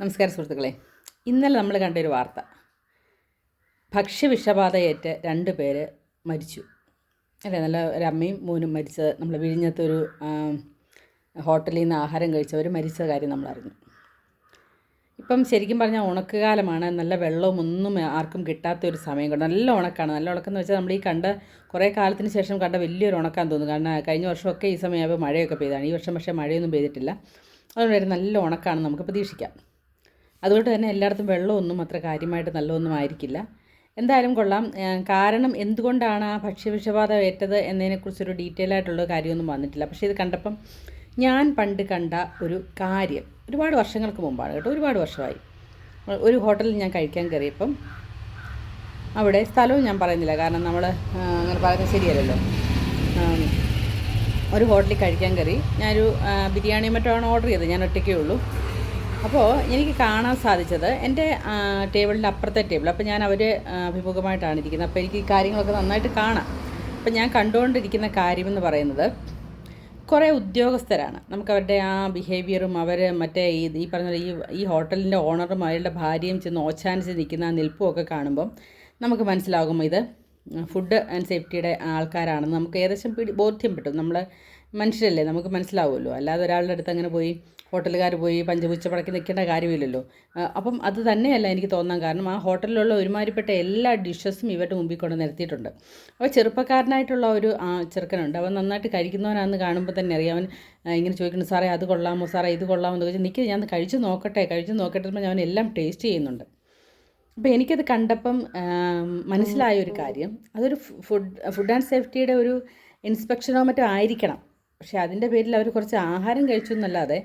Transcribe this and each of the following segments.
നമസ്കാരം സുഹൃത്തുക്കളെ. ഇന്നലെ നമ്മൾ കണ്ടൊരു വാർത്ത. ഭക്ഷ്യവിഷബാധയേറ്റ് രണ്ട് പേര് മരിച്ചു. അല്ലേ? നല്ല ഒരു അമ്മയും മോനും മരിച്ചത്. നമ്മൾ വിഴിഞ്ഞത്തൊരു ഹോട്ടലിൽ നിന്ന് ആഹാരം കഴിച്ചവർ മരിച്ച കാര്യം നമ്മൾ അറിഞ്ഞു. ഇപ്പം ശരിക്കും പറഞ്ഞാൽ ഉണക്കുകാലമാണ്. നല്ല വെള്ളവും ഒന്നും ആർക്കും കിട്ടാത്ത ഒരു സമയം കൊണ്ട് നല്ല ഉണക്കാണ്. നല്ല ഉണക്കെന്ന് വെച്ചാൽ നമ്മൾ ഈ കണ്ട കുറേ കാലത്തിന് ശേഷം കണ്ട വലിയൊരു ഉണക്കാൻ തോന്നുന്നു കാരണം കഴിഞ്ഞ വർഷമൊക്കെ ഈ സമയമാകുമ്പോൾ മഴയൊക്കെ പെയ്താണ്. ഈ വർഷം പക്ഷേ മഴയൊന്നും പെയ്തിട്ടില്ല. അതുകൊണ്ട് നല്ല ഉണക്കാണ് നമുക്ക് പ്രതീക്ഷിക്കാം. അതുകൊണ്ട് തന്നെ എല്ലായിടത്തും വെള്ളമൊന്നും അത്ര കാര്യമായിട്ട് നല്ലതൊന്നും ആയിരിക്കില്ല. എന്തായാലും കൊള്ളാം. കാരണം എന്തുകൊണ്ടാണ് ആ ഭക്ഷ്യവിഷബാധ ഏറ്റത് എന്നതിനെക്കുറിച്ചൊരു ഡീറ്റെയിൽ ആയിട്ടുള്ള കാര്യമൊന്നും വന്നിട്ടില്ല. പക്ഷേ ഇത് കണ്ടപ്പം ഞാൻ പണ്ട് കണ്ട ഒരു കാര്യം ഒരുപാട് വർഷങ്ങൾക്ക് മുമ്പാണ് കേട്ടോ ഒരുപാട് വർഷമായി. ഒരു ഹോട്ടലിൽ ഞാൻ കഴിക്കാൻ കയറിയപ്പം അവിടെ സ്ഥലവും ഞാൻ പറയുന്നില്ല. കാരണം നമ്മൾ അങ്ങനെ പറയുന്നത് ശരിയല്ലല്ലോ. ഒരു ഹോട്ടലിൽ കഴിക്കാൻ കയറി ഞാനൊരു ബിരിയാണി മറ്റോ ആണ് ഓർഡർ ചെയ്തത്. ഞാൻ ഒറ്റയ്ക്കേ ഉള്ളൂ. അപ്പോൾ എനിക്ക് കാണാൻ സാധിച്ചത് എന്റെ ടേബിളിന്റെ അപ്പുറത്തെ ടേബിൾ. അപ്പോൾ ഞാൻ അവർ അഭിമുഖമായിട്ടാണ് ഇരിക്കുന്നത്. അപ്പോൾ എനിക്ക് കാര്യങ്ങളൊക്കെ നന്നായിട്ട് കാണാം. അപ്പോൾ ഞാൻ കണ്ടുകൊണ്ടിരിക്കുന്ന കാര്യമെന്ന് പറയുന്നത് കുറേ ഉദ്യോഗസ്ഥരാണ്. നമുക്കവരുടെ ആ ബിഹേവിയറും അവർ മറ്റേ ഈ ഈ പറഞ്ഞ ഈ ഈ ഹോട്ടലിന്റെ ഓണറും അവരുടെ ഭാര്യയും ചെന്ന് ഓച്ചാനിച്ച് നിൽക്കുന്ന ആ നിൽപ്പും ഒക്കെ കാണുമ്പം നമുക്ക് മനസ്സിലാകും ഇത് ഫുഡ് ആൻഡ് സേഫ്റ്റിയുടെ ആൾക്കാരാണെന്ന്. നമുക്ക് ഏകദേശം പിടി ബോധ്യപ്പെട്ടു നമ്മൾ മനുഷ്യരല്ലേ? നമുക്ക് മനസ്സിലാവുമല്ലോ. അല്ലാതെ ഒരാളുടെ അടുത്ത് അങ്ങനെ പോയി ഹോട്ടലുകാർ പോയി പഞ്ചപുച്ച പടക്കി നിൽക്കേണ്ട കാര്യമില്ലല്ലോ. അപ്പം അത് തന്നെയല്ല എനിക്ക് തോന്നാൻ കാരണം ആ ഹോട്ടലിലുള്ള ഒരുമാതിരിപ്പെട്ട എല്ലാ ഡിഷസും ഇവരുടെ മുമ്പിൽ കൊണ്ട് നിരത്തിയിട്ടുണ്ട് അപ്പോൾ ചെറുപ്പക്കാരനായിട്ടുള്ള ഒരു ചെറുക്കനുണ്ട്. അവൻ നന്നായിട്ട് കഴിക്കുന്നവനാണെന്ന് കാണുമ്പോൾ തന്നെ അറിയാം. അവൻ ഇങ്ങനെ ചോദിക്കുന്നു സാറേ അത് കൊള്ളാമോ? സാറേ ഇത് കൊള്ളാമോ? എന്ന് ചോദിച്ചാൽ നിൽക്കി ഞാൻ കഴിച്ചു നോക്കട്ടെ കഴിച്ചു നോക്കട്ടെ ഞാൻ എല്ലാം ടേസ്റ്റ് ചെയ്യുന്നുണ്ട്. അപ്പോൾ എനിക്കത് കണ്ടപ്പം മനസ്സിലായ ഒരു കാര്യം. അതൊരു ഫുഡ് ഫുഡ് ആൻഡ് സേഫ്റ്റിയുടെ ഒരു ഇൻസ്പെക്ഷനോ മറ്റോ ആയിരിക്കണം. പക്ഷേ അതിന്റെ പേരിൽ അവർ കുറച്ച് ആഹാരം കഴിച്ചു എന്നല്ലാതെ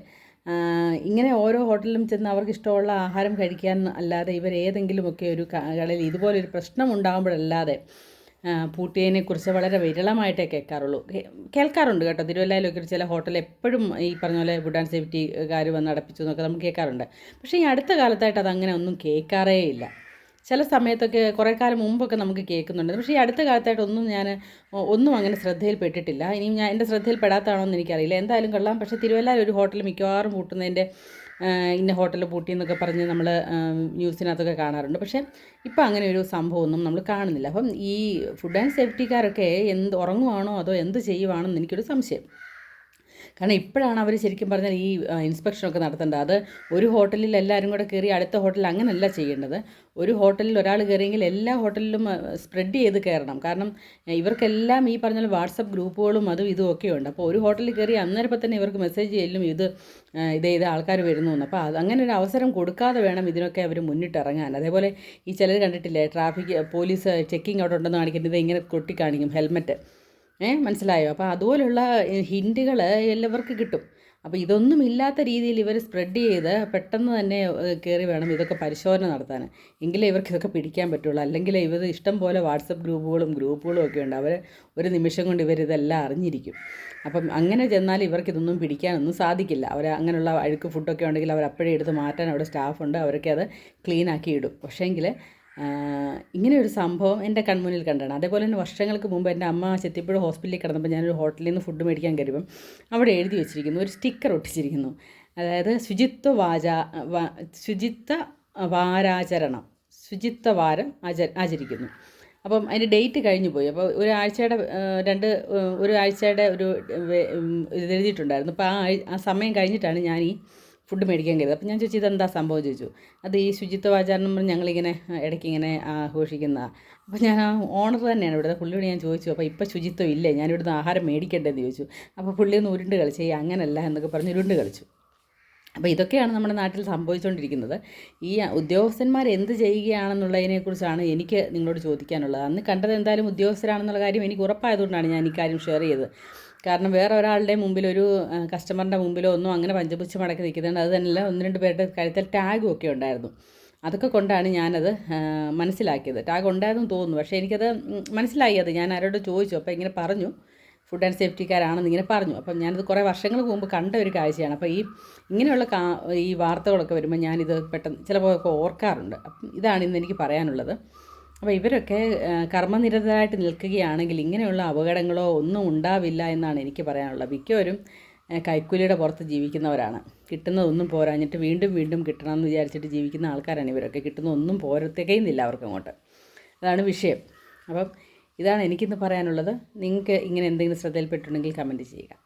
ഇങ്ങനെ ഓരോ ഹോട്ടലിലും ചെന്ന് അവർക്ക് ഇഷ്ടമുള്ള ആഹാരം കഴിക്കാൻ അല്ലാതെ ഇവർ ഏതെങ്കിലുമൊക്കെ ഒരു കടയിൽ ഇതുപോലൊരു പ്രശ്നം ഉണ്ടാകുമ്പോഴല്ലാതെ പൂട്ടിയതിനെക്കുറിച്ച് വളരെ വിരളമായിട്ടേ കേൾക്കാറുള്ളൂ. കേൾക്കാറുണ്ട് കേട്ടോ. തിരുവല്ലയിലൊക്കെ ചില ഹോട്ടൽ എപ്പോഴും ഈ പറഞ്ഞ പോലെ ഫുഡ് ആൻഡ് സേഫ്റ്റിക്കാർ വന്ന് അടപ്പിച്ചു എന്നൊക്കെ നമുക്ക് കേൾക്കാറുണ്ട്. പക്ഷേ ഈ അടുത്ത കാലത്തായിട്ട് അതങ്ങനെ ഒന്നും കേൾക്കാറേ ഇല്ല. ചില സമയത്തൊക്കെ കുറേ കാലം മുമ്പൊക്കെ നമുക്ക് കേൾക്കുന്നുണ്ട്. പക്ഷേ ഈ അടുത്ത കാലത്തായിട്ടൊന്നും ഞാൻ ഒന്നും അങ്ങനെ ശ്രദ്ധയിൽപ്പെട്ടിട്ടില്ല. ഇനിയും ഞാൻ എന്റെ ശ്രദ്ധയിൽപ്പെടാത്തതാണോ എന്ന് എനിക്കറിയില്ല. എന്തായാലും കൊള്ളാം. പക്ഷേ തിരുവല്ല ഒരു ഹോട്ടൽ മിക്കവാറും പൂട്ടുന്നതിന്റെ ഇന്ന ഹോട്ടൽ പൂട്ടി എന്നൊക്കെ പറഞ്ഞ് നമ്മൾ ന്യൂസിനകത്തൊക്കെ കാണാറുണ്ട്. പക്ഷേ ഇപ്പം അങ്ങനെ ഒരു സംഭവമൊന്നും നമ്മൾ കാണുന്നില്ല. അപ്പം ഈ ഫുഡ് ആൻഡ് സേഫ്റ്റിക്കാരൊക്കെ എന്ത് ഉറങ്ങുവാണോ അതോ എന്ത് ചെയ്യുവാണോ എന്ന് എനിക്കൊരു സംശയം. കാരണം ഇപ്പോഴാണ് അവർ ശരിക്കും പറഞ്ഞാൽ ഈ ഇൻസ്പെക്ഷനൊക്കെ നടത്തേണ്ടത്. അത് ഒരു ഹോട്ടലിൽ എല്ലാവരും കൂടെ കയറി അടുത്ത ഹോട്ടലിൽ അങ്ങനെയല്ല ചെയ്യേണ്ടത്. ഒരു ഹോട്ടലിൽ ഒരാൾ കയറിയെങ്കിൽ എല്ലാ ഹോട്ടലിലും സ്പ്രെഡ് ചെയ്ത് കയറണം. കാരണം ഇവർക്കെല്ലാം ഈ പറഞ്ഞ വാട്സപ്പ് ഗ്രൂപ്പുകളും അതും ഇതും ഒക്കെ ഉണ്ട്. അപ്പോൾ ഒരു ഹോട്ടലിൽ കയറി അന്നേരപ്പം തന്നെ ഇവർക്ക് മെസ്സേജ് ചെയ്യലും ഇത് ഇത് ഇത് ആൾക്കാർ വരുന്നു എന്ന്. അപ്പോൾ അങ്ങനെ ഒരു അവസരം കൊടുക്കാതെ വേണം ഇതിനൊക്കെ അവർ മുന്നിട്ടിറങ്ങാൻ. അതേപോലെ ഈ ചിലർ കണ്ടിട്ടില്ലേ ട്രാഫിക് പോലീസ് ചെക്കിംഗ് അവിടെ ഉണ്ടെന്ന് കാണിക്കുന്നത് ഇങ്ങനെ കൊട്ടി കാണിക്കും ഹെൽമെറ്റ്. മനസ്സിലായോ? അപ്പോൾ അതുപോലുള്ള ഹിന്റുകൾ എല്ലാവർക്കും കിട്ടും. അപ്പോൾ ഇതൊന്നും ഇല്ലാത്ത രീതിയിൽ ഇവർ സ്പ്രെഡ് ചെയ്ത് പെട്ടെന്ന് തന്നെ കയറി വേണം ഇതൊക്കെ പരിശോധന നടത്താൻ. എങ്കിലേ ഇവർക്ക് ഇതൊക്കെ പിടിക്കാൻ പറ്റുള്ളൂ. അല്ലെങ്കിൽ ഇവർ ഇഷ്ടം പോലെ വാട്സപ്പ് ഗ്രൂപ്പുകളും ഗ്രൂപ്പുകളും ഒക്കെ ഉണ്ട്. അവർ ഒരു നിമിഷം കൊണ്ട് ഇവർ ഇതെല്ലാം അറിഞ്ഞിരിക്കും. അപ്പം അങ്ങനെ ചെന്നാൽ ഇവർക്ക് ഇതൊന്നും പിടിക്കാനൊന്നും സാധിക്കില്ല. അവർ അങ്ങനെയുള്ള അഴുക്ക് ഫുഡൊക്കെ ഉണ്ടെങ്കിൽ അവർ അപ്പോഴേ എടുത്ത് മാറ്റാൻ അവിടെ സ്റ്റാഫുണ്ട് അവരൊക്കെ അത് ക്ലീൻ ആക്കി ഇടും. പക്ഷേങ്കിൽ ആഹ് ഇങ്ങനെ ഒരു സംഭവം എന്റെ കൺമുന്നിൽ കണ്ടാണ്. അതേപോലെ തന്നെ വർഷങ്ങൾക്ക് മുമ്പ് എന്റെ അമ്മ ചെത്തിപ്പുഴ ഹോസ്പിറ്റലിൽ കിടന്നപ്പോൾ ഞാനൊരു ഹോട്ടലിൽ നിന്ന് ഫുഡ് മേടിക്കാൻ കരുതും. അവിടെ എഴുതി വെച്ചിരിക്കുന്നു ഒരു സ്റ്റിക്കർ ഒട്ടിച്ചിരിക്കുന്നു. അതായത് ശുചിത്വ വാച ശുചിത്വ വാരാചരണം ശുചിത്വ വാരം ആച ആചരിക്കുന്നു. അപ്പം അതിന്റെ ഡേറ്റ് കഴിഞ്ഞു പോയി. അപ്പോൾ ഒരാഴ്ചയുടെ രണ്ട് ഒരു ആഴ്ചയുടെ ഒരു ഇത് എഴുതിയിട്ടുണ്ടായിരുന്നു. അപ്പോൾ ആ ആ സമയം കഴിഞ്ഞിട്ടാണ് ഞാൻ ഈ ഫുഡ് മേടിക്കാൻ കരുത്. അപ്പോൾ ഞാൻ ചോദിച്ചു ഇതെന്താ സംഭവം? ചോദിച്ചു. അത് ഈ ശുചിത്വ ശുചിത്വവാചാരണം പറഞ്ഞ് ഞങ്ങളിങ്ങനെ ഇടയ്ക്ക് ഇങ്ങനെ ആഘോഷിക്കുന്ന അപ്പോൾ ഞാൻ ഓണർ തന്നെയാണ് ഇവിടുത്തെ പുള്ളിയോട് ഞാൻ ചോദിച്ചു അപ്പോൾ ഇപ്പോൾ ശുചിത്വം ഇല്ലേ? ഞാൻ ഇവിടുന്ന് ആഹാരം മേടിക്കേണ്ടതെന്ന് ചോദിച്ചു. അപ്പോൾ പുള്ളി ഒന്ന് ഉരുണ്ട് കളിച്ചു. ഈ അങ്ങനല്ല എന്നൊക്കെ പറഞ്ഞ് ഉരുണ്ട് കളിച്ചു. അപ്പോൾ ഇതൊക്കെയാണ് നമ്മുടെ നാട്ടിൽ സംഭവിച്ചുകൊണ്ടിരിക്കുന്നത് ഈ ഉദ്യോഗസ്ഥന്മാർ എന്ത് ചെയ്യുകയാണെന്നുള്ളതിനെക്കുറിച്ചാണ് എനിക്ക് നിങ്ങളോട് ചോദിക്കാനുള്ളത്. അന്ന് കണ്ടത് എന്തായാലും ഉദ്യോഗസ്ഥരാണെന്നുള്ള കാര്യം എനിക്ക് ഉറപ്പായതുകൊണ്ടാണ് ഞാൻ ഇക്കാര്യം കാര്യം ഷെയർ ചെയ്തത്. കാരണം വേറെ ഒരാളുടെ മുമ്പിൽ ഒരു കസ്റ്റമറിന്റെ മുമ്പിലോ ഒന്നും അങ്ങനെ പഞ്ചപുച്ഛം മടക്കി നിൽക്കുന്നുണ്ട്. അത് തന്നെയല്ല ഒന്ന് രണ്ട് പേരുടെ കഴുത്തിൽ ടാഗും ഒക്കെ ഉണ്ടായിരുന്നു. അതൊക്കെ കൊണ്ടാണ് ഞാനത് മനസ്സിലാക്കിയത്. ടാഗ് ഉണ്ടായതെന്ന് തോന്നുന്നു. പക്ഷേ എനിക്കത് മനസ്സിലായി അത്. ഞാൻ ആരോട് ചോദിച്ചു. അപ്പോൾ ഇങ്ങനെ പറഞ്ഞു. ഫുഡ് ആൻഡ് സേഫ്റ്റിക്കാരാണെന്ന് ഇങ്ങനെ പറഞ്ഞു. അപ്പം ഞാനിത് കുറേ വർഷങ്ങൾക്ക് മുമ്പ് കണ്ട ഒരു കാഴ്ചയാണ്. അപ്പോൾ ഈ ഇങ്ങനെയുള്ള കാ ഈ വാർത്തകളൊക്കെ വരുമ്പോൾ ഞാനിത് പെട്ടെന്ന് ചിലപ്പോൾ ഓർക്കാറുണ്ട്. അപ്പം ഇതാണ് ഇന്ന് എനിക്ക് പറയാനുള്ളത്. അപ്പോൾ ഇവരൊക്കെ കർമ്മനിരതരായിട്ട് നിൽക്കുകയാണെങ്കിൽ ഇങ്ങനെയുള്ള അപകടങ്ങളോ ഒന്നും ഉണ്ടാവില്ല എന്നാണ് എനിക്ക് പറയാനുള്ളത്. മിക്കവരും കൈക്കൂലിയുടെ പുറത്ത് ജീവിക്കുന്നവരാണ്. കിട്ടുന്നതൊന്നും പോരാഞ്ഞിട്ട് വീണ്ടും വീണ്ടും കിട്ടണമെന്ന് വിചാരിച്ചിട്ട് ജീവിക്കുന്ന ആൾക്കാരാണ് ഇവരൊക്കെ. കിട്ടുന്നതൊന്നും പോരത്തേക്കുന്നില്ല അവർക്ക് അങ്ങോട്ട് അതാണ് വിഷയം. അപ്പം ഇതാണ് എനിക്കിന്ന് പറയാനുള്ളത്. നിങ്ങൾക്ക് ഇങ്ങനെ എന്തെങ്കിലും ശ്രദ്ധയിൽപ്പെട്ടിട്ടുണ്ടെങ്കിൽ കമന്റ് ചെയ്യുക.